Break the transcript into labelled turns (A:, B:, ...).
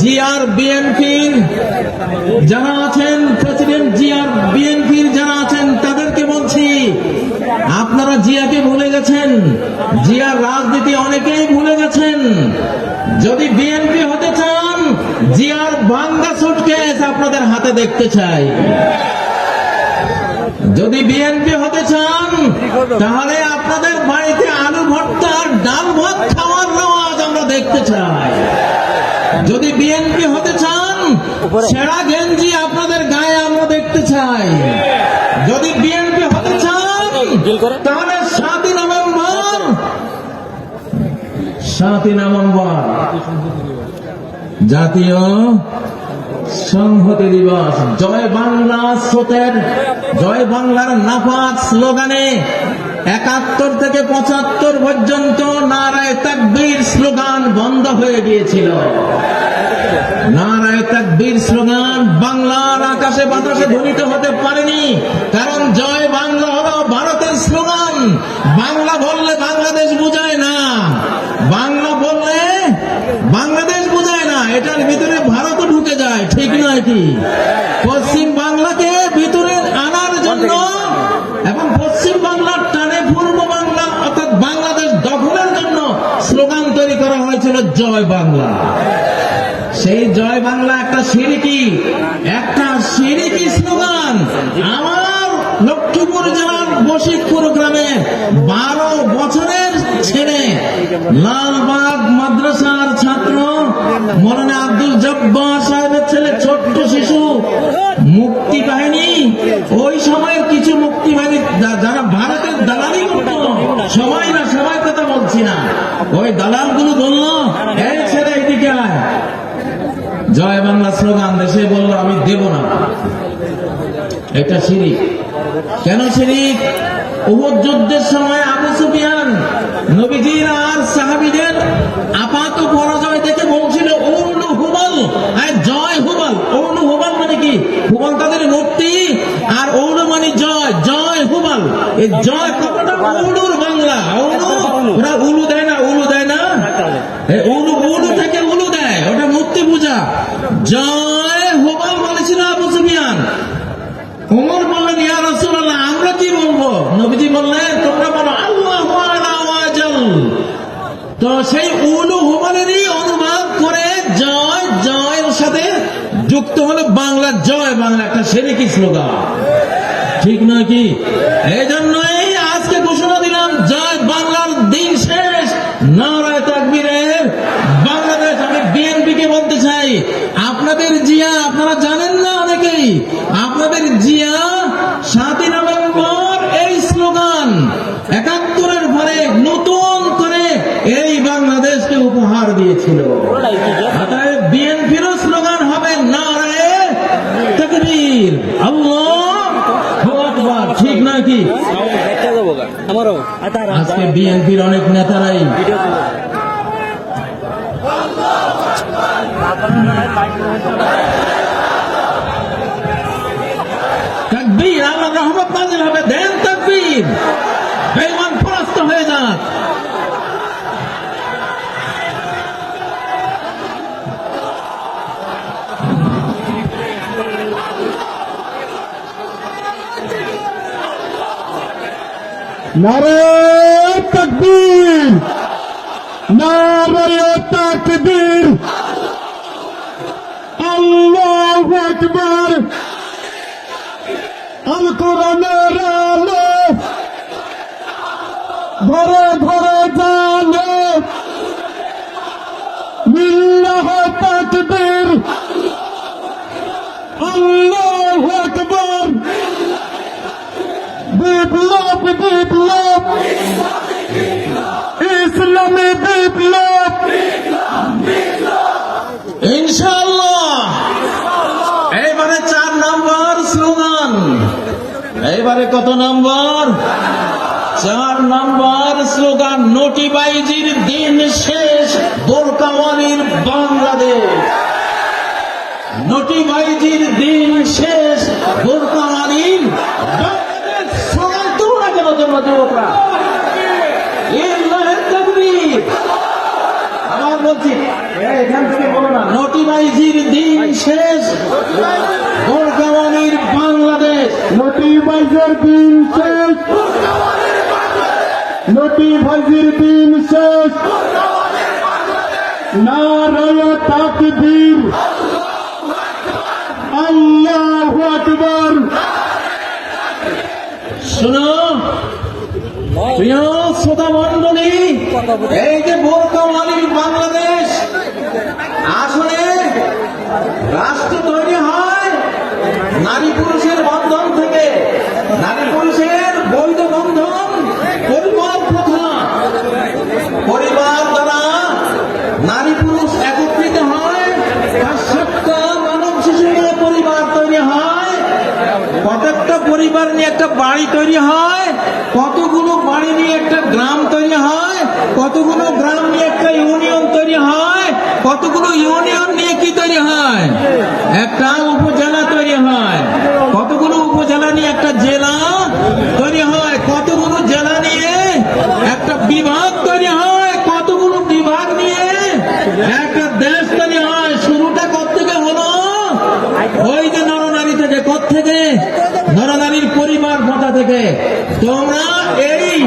A: GR বিএনপির যারা আছেন, প্রেসিডেন্ট জিআর বিএনপির যারা আছেন, তাদেরকে বলছি, আপনারা জিয়াকে ভুলে গেছেন, জিয়ার রাজনীতি অনেকেই ভুলে গেছেন। যদি বিএনপি হতে চান, জিয়ার ভাঙ্গা সুটকেস আপনাদের হাতে দেখতে চাই। যদি বিএনপি হতে চান, তাহলে আপনাদের বাড়িতে আলু ভর্তা আর ডাল ভাত খাওয়ার নেওয়াজ আমরা দেখতে চাই। যদি বিএনপি হতে চান সেরা গেঞ্জি আপনাদের গায়ে আমরা দেখতে চাই। যদি বিএনপি হতে চান তাহলে সাতই নভেম্বর সাতই নভেম্বর জাতীয় সংহতি দিবস। জয় বাংলা স্রোতের জয় বাংলার নাফাত স্লোগানে একাত্তর থেকে পঁচাত্তর পর্যন্ত নারায় তাকবীর স্লোগান বন্ধ হয়ে গিয়েছিল। নারায় তাকবীর স্লোগান বাংলার আকাশে বাতাসে ধ্বনিত হতে পারেনি। কারণ জয় বাংলা হলো ভারতের স্লোগান। বাংলা বললে বাংলাদেশ বোঝায় না। বাংলা বললে বাংলাদেশ বোঝায় না। এটার ভিতরে ভারতও ঢুকে যায়, ঠিক নয় কি? পশ্চিম বাংলাকে ভিতরে আনার জন্য এবং পশ্চিম বাংলার টানে পূর্ব বাংলা, অর্থাৎ বাংলাদেশ দখলের জন্য স্লোগান তৈরি করা হয়েছিল জয় বাংলা। সেই জয় বাংলা, একটা সিরিকি একটা সিরিকি স্লোগান। আমার লক্ষ্মীপুর জেলার বশিকপুর গ্রামে বারো বছরের ছেলে, লালবাগ মাদ্রাসার ছাত্র, মৌলানা আব্দুল জব্বার সাহেবের ছেলে, ছোট্ট শিশু, মুক্তি বাহিনী। ওই সময়ের কিছু মুক্তি বাহিনী যারা ভারতের দালালি করত, সবাই না সবাই কথা বলছি না। ওই দালালগুলো বলল এই ছেলে এদিকে আয় জয় বাংলা স্লোগান দেশে বলল, আমি দেব না। এটা শিরিক। কেন শিরিক? উহুদ যুদ্ধের সময় আবু সুফিয়ান নবীজির আর সাহাবিদের আপাত পরাজয় দেখে বলছিল ওনু হুবল। আর জয় হুবল। ওনু হুবল মানে কি? হুবল তাদের মূর্তি আর ওনু মানে জয়। জয় হুবল। এই জয় কথাটা উলুর বাংলা। উলু ওরা উলু দেয় না উলু দেয় না। উলু উলু থেকে উলু দেয় ওটা মূর্তি পূজা জয় হুবল বলেছিল আবু সুফিয়ান উমর বললেন ইয়া রাসূলুল্লাহ আমরা কি বলব নবীজি বললেন তোমরা বলো আল্লাহু আলা ওয়াজাল তো সেই উলু হুমানেরই অনুবাদ করে জয় জয়ের সাথে যুক্ত হলো বাংলা, জয় বাংলা, একটা সেরিকি স্লোগান? ঠিক নয় কি? এই জন্যই আজকে ঘোষণা দিলাম, জয় বাংলার দিন শেষ। নারায় তাকবীরের বাংলাদেশ, আমি বিএনপি কে বলতে চাই, আপনাদের জিয়া, আপনারা জানেন না অনেকেই, আপনাদের জিয়া সাতই নভেম্বর এই স্লোগান একাত্তরের পরে নতুন করে এই বাংলাদেশকে উপহার দিয়েছিল। বিএনপিরও স্লোগান হবে নারায় তাকবীর। আল্লাহ ঠিক নয় কি? আজকে বিএনপির অনেক নেতারাই তাকবীর আল্লাহ রহমত নাজিল হবে। দেন তাকবীর বেঈমান পরাস্ত হয়ে যাক
B: নারে তকবীর। নারে তকবীর। আল্লাহু আকবার। আল কোরআনের আলো। ধরে ধরে জানো। লিল্লাহ তাকবীর। আল্লাহু আকবার
A: এইবারে চার নম্বর স্লোগান। এইবারে কত নম্বর? চার নম্বর স্লোগান, নোটিবাইজির দিন শেষ, বোরকাওয়ালির বাংলাদেশ। নোটিবাইজির দিন শেষ বোরকাওয়ালির বাংলাদেশ স্লোগান তুলো না কেন তোমরা যুবকরা লিল্লাহি বলছি এখান থেকে বলো না। নোটিবাইজ শেষ। বোরকাওয়ালির বাংলাদেশ।
B: নটি বাইজের দিন শেষ। নটি ভাইজির দিন শেষ। নারায় তাকবীর। আল্লাহ আকবর।
A: শুনো। প্রিয় শ্রোতা মন্ডলী এই যে বোরকাওয়ালির বাংলাদেশ, আসলে রাষ্ট্র তৈরি হয় নারী পুরুষের বন্ধন থেকে। নারী পুরুষের বৈধ বন্ধন পরিবার প্রথা পরিবার দ্বারা নারী পুরুষ একত্রিত হয় তার সাতটা মানব শিশু নিয়ে পরিবার তৈরি হয় কতকটা পরিবার নিয়ে একটা বাড়ি তৈরি হয়? কতগুলো বাড়ি নিয়ে একটা গ্রাম তৈরি হয়? কতগুলো গ্রাম নিয়ে একটা ইউনিয়ন তৈরি হয়? কতগুলো ইউনিয়ন নিয়ে কি তৈরি হয়? একটা উপজেলা তৈরি হয়। কতগুলো উপজেলা নিয়ে একটা জেলা তৈরি হয়? কতগুলো জেলা নিয়ে একটা বিভাগ তৈরি হয়? কতগুলো বিভাগ নিয়ে একটা দেশ তৈরি হয়? শুরুটা কোথেকে হলো? ওই যে থেকে নরনারীর পরিবার ভাতা থেকে। তোমরা এই